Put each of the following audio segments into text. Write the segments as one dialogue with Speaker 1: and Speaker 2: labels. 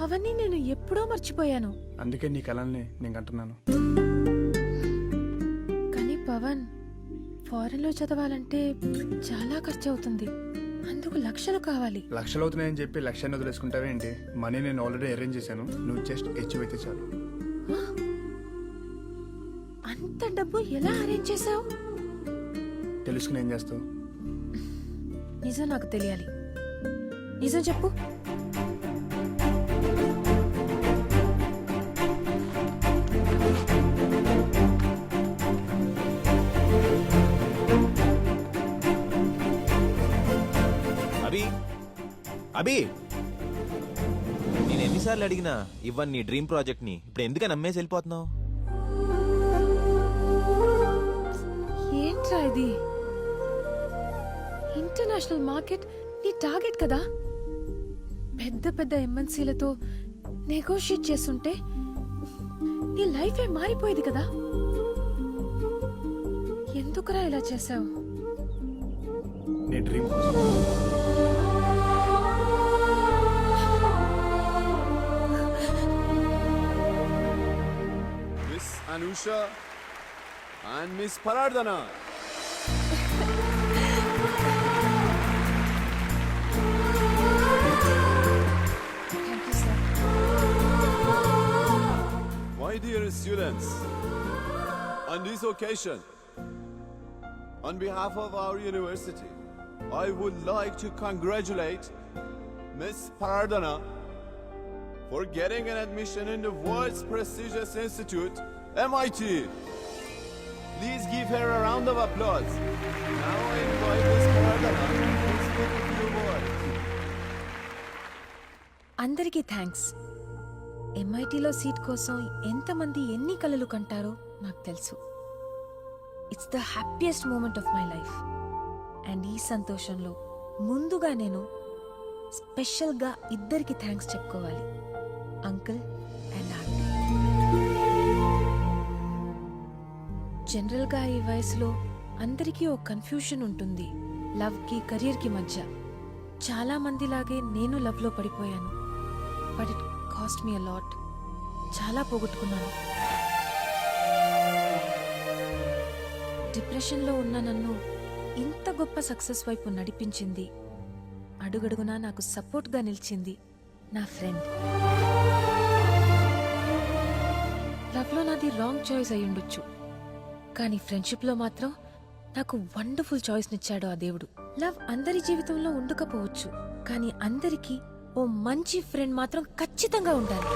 Speaker 1: అవన్నీ నేను ఎప్పుడో మర్చిపోయాను.
Speaker 2: అందుకే నీ కళల్ని నేను అంటున్నాను
Speaker 1: కానీ పవన్ ఫారెన్లో చదవాలంటే చాలా ఖర్చు అవుతుంది అందుకు లక్షలు కావాలి.
Speaker 2: లక్షలు అవుతున్నాయని చెప్పి లక్ష్యాన్ని వదిలేసుకుంటావే ఏంటి? మనీ నేను ఆల్రెడీ అరేంజ్ చేశాను. నువ్వు జస్ట్ అయితే చాలు.
Speaker 1: అంత డబ్బు ఎలా అరేంజ్ చేసావు
Speaker 2: తెలుసుకుని ఏం చేస్తావు?
Speaker 1: నిజం నాకు తెలియాలి. నిజం చెప్పు.
Speaker 3: అభి! నేను ఎన్నిసార్లు అడిగినా ఇవ్వని నీ డ్రీమ్ ప్రాజెక్ట్ని ఇప్పుడు ఎందుకని నమ్మేసి వెళ్ళిపోతున్నావు?
Speaker 1: ఏంట్రా ఇది? ఇంటర్నేషనల్ మార్కెట్ నీ టార్గెట్ కదా? పెద్ద పెద్ద ఎంఎన్సీలతో నెగోషియేట్ చేస్తుంటే నీ లైఫే మారిపోయేది కదా? ఎందుకురా ఇలా చేసావు
Speaker 2: నీ dream
Speaker 4: Anusha, and Miss Parardana.
Speaker 1: Thank you, sir.
Speaker 4: My dear students, on this occasion, on behalf of our university, I would like to congratulate Miss Parardana for getting an admission in the world's prestigious institute MIT. Please give her a round of applause. Now invite Miss to speak a few words.
Speaker 1: అందరికీ thanks ఎంఐటిలో seat కోసం ఎంతమంది ఎన్ని కలలు కంటారో నాకు తెలుసు it's the happiest moment of my life and ఈ సంతోషంలో ముందుగా నేను స్పెషల్గా ఇద్దరికి థ్యాంక్స్ చెప్పుకోవాలి అంకుల్ జనరల్గా ఈ వయసులో అందరికీ ఓ కన్ఫ్యూషన్ ఉంటుంది లవ్కి కెరియర్కి మధ్య. చాలా మందిలాగే నేను లవ్లో పడిపోయాను. But it cost me a lot చాలా పోగొట్టుకున్నాను. డిప్రెషన్లో ఉన్న నన్ను ఇంత గొప్ప సక్సెస్ వైపు నడిపించింది. అడుగడుగునా నాకు సపోర్ట్గా నిలిచింది నా ఫ్రెండ్. లవ్లో నాది రాంగ్ చాయిస్ అయ్యుండొచ్చు. ఉండొచ్చు కానీ ఫ్రెండ్షిప్లో మాత్రం నాకు వండర్ఫుల్ చాయిస్నిచ్చాడు ఆ దేవుడు. లవ్ అందరి జీవితంలో ఉండకపోవచ్చు కానీ అందరికీ ఓ మంచి ఫ్రెండ్ మాత్రం ఖచ్చితంగా ఉండాలి.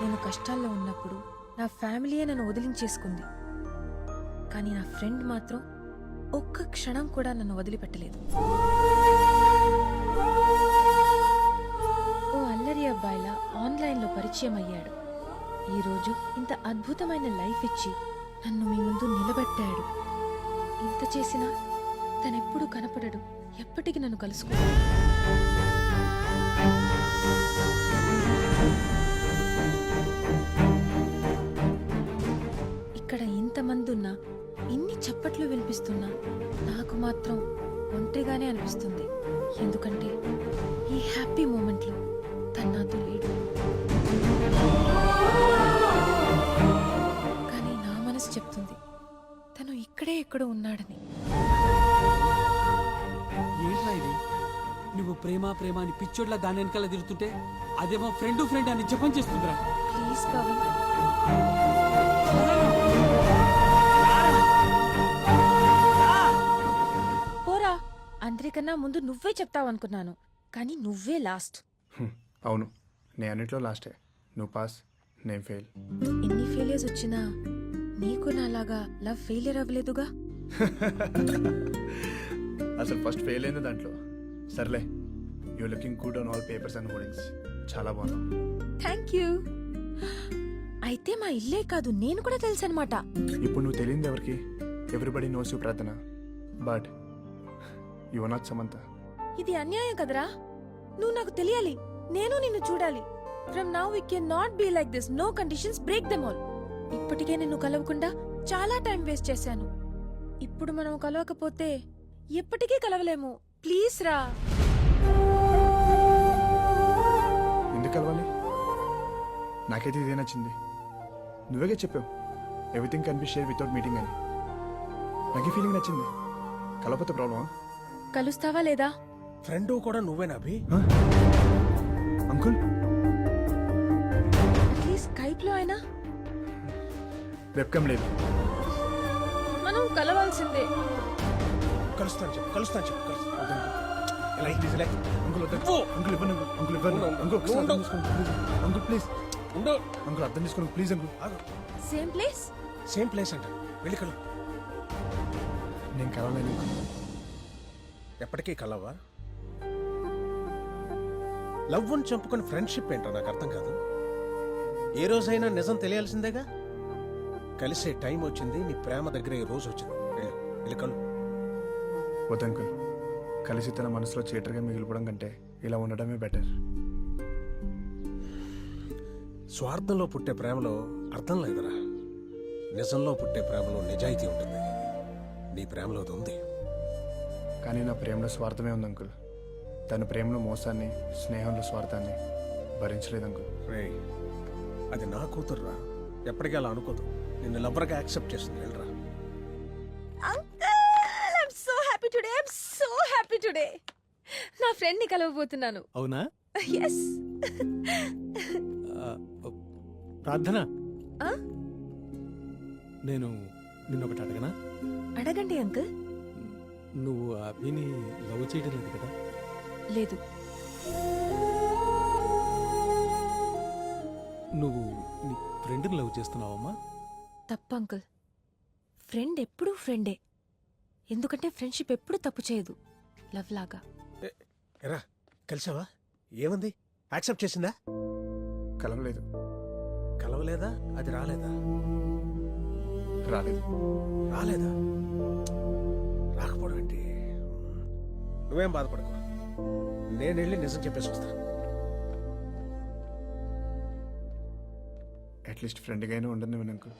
Speaker 1: నేను కష్టాల్లో ఉన్నప్పుడు నా ఫ్యామిలీయే నన్ను వదిలించేసుకుంది కానీ నా ఫ్రెండ్ మాత్రం ఒక్క క్షణం కూడా నన్ను వదిలిపెట్టలేదు. ఓ అల్లరి అబ్బాయిలా ఆన్లైన్లో పరిచయం అయ్యాడు. ఈరోజు ఇంత అద్భుతమైన లైఫ్ ఇచ్చి నన్ను మీ ముందు నిలబెట్టాడు. ఇంత చేసినా తనెప్పుడు కనపడడు. ఎప్పటికి నన్ను కలుసుకున్నాడు ఇక్కడ ఇంతమంది ఉన్నా ఇన్ని చప్పట్లు వినిపిస్తున్నా నాకు మాత్రం ఒంటరిగానే అనిపిస్తుంది. ఎందుకంటే ఈ హ్యాపీ మూమెంట్లో తను నాతో లేడు కానీ నా మనసు చెప్తుంది తను ఇక్కడే ఎక్కడో ఉన్నాడని.
Speaker 5: ఏంట్రా ఇది? నువ్వు ప్రేమ ప్రేమ అని పిచ్చోడ్లా దాని వెనకాల తిరుగుతుంటే అదేమో ఫ్రెండ్ ఫ్రెండ్ అని జపం చేస్తుందిరా.
Speaker 1: ప్లీజ్ పవన్ పోరా అందరికన్నా ముందు నువ్వే చెప్తావనుకున్నాను కానీ నువ్వే లాస్ట్.
Speaker 2: అవును నేను అన్నిట్లో లాస్టే నువ్వు పాస్ నేను ఫెయిల్
Speaker 1: ఎన్ని ఫెయిలియర్స్ వచ్చినా నీకు నాలాగా లవ్ ఫెయిలియర్ అవ్వలేదుగా?
Speaker 2: అసలు ఫస్ట్ ఫెయిల్ అయింది దాంట్లో. సర్లే you looking good on all papers and hoardings చాలా బాగున్నావు.
Speaker 1: థ్యాంక్ యూ అయితే మా ఇల్లే కాదు నేను కూడా తెలుసు అనమాట
Speaker 2: ఇప్పుడు నువ్వు తెలియంది ఎవరికి? Everybody knows you Prarthana but you not Samantha
Speaker 1: ఇది అన్యాయం కదరా? నువ్వు నాకు తెలియాలి. నేను నిన్ను చూడాలి. From now we can not be like this no conditions break them all ఇప్పటికే నిన్ను కలవకుండా చాలా టైం వేస్ట్ చేశాను. ఇప్పుడు మనం కలవకపోతే ఎప్పటికీ కలవలేము. ప్లీజ్ రా. ఎందుకు కలవాలి?
Speaker 2: నాకైతే ఇదే నచ్చింది. నువ్వేగా చెప్పావు? ఎవ్రీథింగ్ కన్ బి షేర్ వితౌట్ మీటింగ్ అని నాకు ఫీలింగ్ నచ్చింది. కలపతే ప్రాబ్లమా
Speaker 1: కలుస్తావా లేదా?
Speaker 6: ఫ్రెండ్ కూడా నువ్వేనా అభి?
Speaker 2: అంకుల్?
Speaker 1: స్కైప్లో అయినా?
Speaker 2: వెబ్కమ్ లేదు.
Speaker 1: మనం కలవాల్సిందే.
Speaker 6: కలుస్తాను చెప్పు కలుస్తాను చెప్పు కలుస్తాను. ఇలా ప్లీజ్ ఇలా
Speaker 2: అంకుల్ వద్దు.
Speaker 6: ఓ!
Speaker 2: అంకుల్ ఇవ్వండి అంకుల్. అంకుల్ ఇవ్వండి.
Speaker 6: ఉండు, ఉండు.
Speaker 2: అంకుల్ ఒకసారి అర్థం. చేసుకోండి ప్లీజ్. Uncle please.
Speaker 6: ఉండు.
Speaker 2: అంకుల్ అర్థం చేసుకోండి ప్లీజ్ అంకుల్.
Speaker 6: ఆగు.
Speaker 1: సేమ్ ప్లేస్
Speaker 6: సేమ్ ప్లేస్ అంట. వెళ్ళి కలు.
Speaker 2: నేను కలవలేను అంకుల్.
Speaker 6: ఎప్పటికీ కలవా? లవ్ అని చంపుకొని ఫ్రెండ్షిప్ ఏంటో నాకు అర్థం కాదు. ఏ రోజైనా నిజం తెలియాల్సిందేగా? కలిసే టైం వచ్చింది నీ ప్రేమ దగ్గర ఈ రోజు వచ్చింది. వెళ్ళు కలు
Speaker 2: కలిసి తన మనసులో చీటర్గా మిగిలిపోవడం కంటే ఇలా ఉండడమే బెటర్
Speaker 6: స్వార్థంలో పుట్టే ప్రేమలో అర్థం లేదురా. నిజంలో పుట్టే ప్రేమలో నిజాయితీ ఉంటుంది. నీ ప్రేమలో అది ఉంది.
Speaker 2: కానీ నా ప్రేమలో స్వార్థమే ఉంది అంకుల్. తన ప్రేమలో మోసాన్ని స్నేహంలో స్వార్థాన్ని భరించలేదు అంకుల్.
Speaker 6: రేయ్ అది నా కూతురురా. ఎప్పటికీ అలా అనుకోదు. నిన్ను లవ్వర్గా యాక్సెప్ట్ చేస్తుంది వెళ్ళరా.
Speaker 1: Uncle I'm so happy today I'm so happy today నా ఫ్రెండ్ని కలవబోతున్నాను.
Speaker 7: అవునా?
Speaker 1: ఎస్
Speaker 7: ఆ, ప్రార్థన? నేను నిన్నొకటి అడగనా?
Speaker 1: అడగండి అంకుల్.
Speaker 7: నువ్వు అభిని లవ్ చేయడం లేదు కదా?
Speaker 1: లేదు.
Speaker 7: నువ్వు నీ ఫ్రెండ్ని లవ్ చేస్తున్నావమ్మా?
Speaker 1: తప్పు అంకుల్. ఫ్రెండ్ ఎప్పుడూ ఫ్రెండే. ఎందుకంటే ఫ్రెండ్షిప్ ఎప్పుడు తప్పు చేయదు. లవ్ లాగా.
Speaker 6: ఎరా కలిసావా? ఏముంది? యాక్సెప్ట్ చేసిందా?
Speaker 2: కలవలేదు.
Speaker 6: కలవలేదా? అది రాలేదా?
Speaker 2: రాలేదు.
Speaker 6: రాలేదా? రాకపోవడం ఏంటి? నువ్వేం బాధపడకు. నేను వెళ్ళి నిజం చెప్పేసి వస్తా.
Speaker 2: అట్లీస్ట్ ఫ్రెండ్గా అయినా ఉండను నేను అంకుల్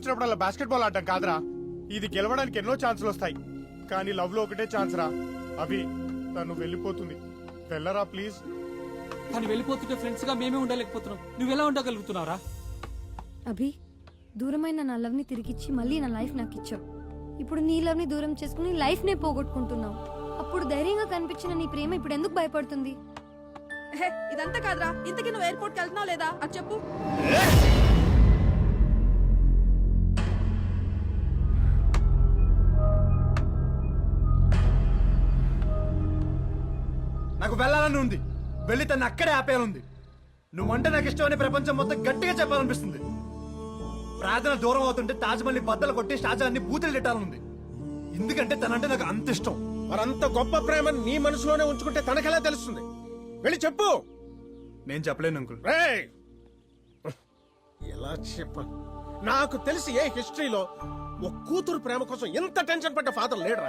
Speaker 8: వచ్చినప్పుడు బాస్కెట్ బాల్ ఆడటం కాదురా. ఇది గెలవడానికి ఎన్నో ఛాన్సులు వస్తాయి. కానీ లవ్లో ఒకటే ఛాన్స్ రా. అభి తను వెళ్ళిపోతుంది. వెళ్ళరా ప్లీజ్
Speaker 5: తను వెళ్ళిపోతుంటే ఫ్రెండ్స్గా మేమే ఉండలేకపోతున్నాం. నువ్వెలా ఉండగలుగుతున్నావురా?
Speaker 9: అభి దూరమైన నా లవ్ని తిరిగిచ్చి మళ్ళీ నా లైఫ్ నాకు ఇచ్చావు. ఇప్పుడు నీ లవ్ని దూరం చేసుకుని లైఫ్నే పోగొట్టుకుంటున్నావు. ఆ అప్పుడు ధైర్యంగా కనిపించిన నీ ప్రేమ ఇప్పుడు ఎందుకు భయపడుతుంది?
Speaker 10: హే ఇదంతా కాదురా. ఇంతకీ నువ్వు ఎయిర్పోర్ట్కి వెళ్తున్నావు లేదా? అది చెప్పు.
Speaker 2: వెళ్ళాలని ఉంది. వెళ్ళి తను అక్కడే ఆపేయాలంది నువ్వంటే నాకు ఇష్టమని ప్రపంచం మొత్తం గట్టిగా చెప్పాలనిపిస్తుంది. ప్రార్థన దూరం అవుతుంటే తాజ్మహల్ని బద్దలు కొట్టి షాజాన్ని బూతులు తిట్టాలనుంది. ఎందుకంటే తనంటే నాకు అంత ఇష్టం.
Speaker 6: మరంత గొప్ప ప్రేమ నీ మనసులోనే ఉంచుకుంటే తనకెలా తెలుస్తుంది? వెళ్ళి చెప్పు.
Speaker 2: నేను చెప్పలేను అంకుల్.
Speaker 6: రేయ్! ఎలా చెప్ప? నాకు తెలిసి ఏ హిస్టరీలో ఓ కూతురు ప్రేమ కోసం ఎంత టెన్షన్ పడ్డ ఫాదర్ లేడరా?